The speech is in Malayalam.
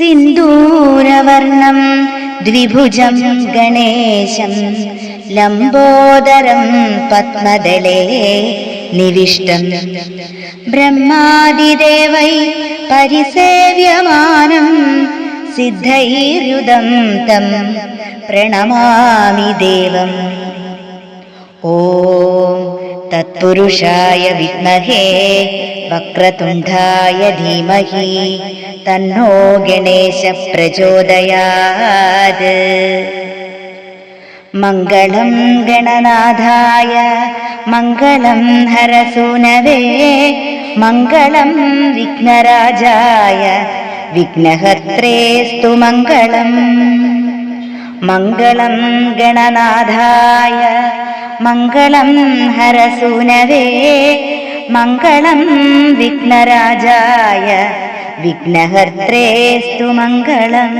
സിന്ദൂരവർണം ദ്വിഭുജം ഗണേശം ലംബോദരം പത്മദലേ നിവിഷ്ടം. ബ്രഹ്മാദിദേവൈ പരിസേവ്യമാനം സിദ്ധൈരുദം തം പ്രണമാമി ദേവം. ഓം തത്പുരുഷായ വിദ്മഹേ വക്രതുണ്ഡായ ധീമഹി തന്നോ ഗണേശ പ്രചോദയാത്. മംഗളം ഗണനാഥായ മംഗളം ഹരസൂനവേ മംഗളം വിഘ്നരാജായ വിഘ്നഹത്രേസ്തു മംഗളം. മംഗളം ഗണനാഥായ മംഗളം ഹരസൂനവേ മംഗളം വിഘ്നരാജായ വിഘ്നഹർത്രേസ്തു മംഗളം.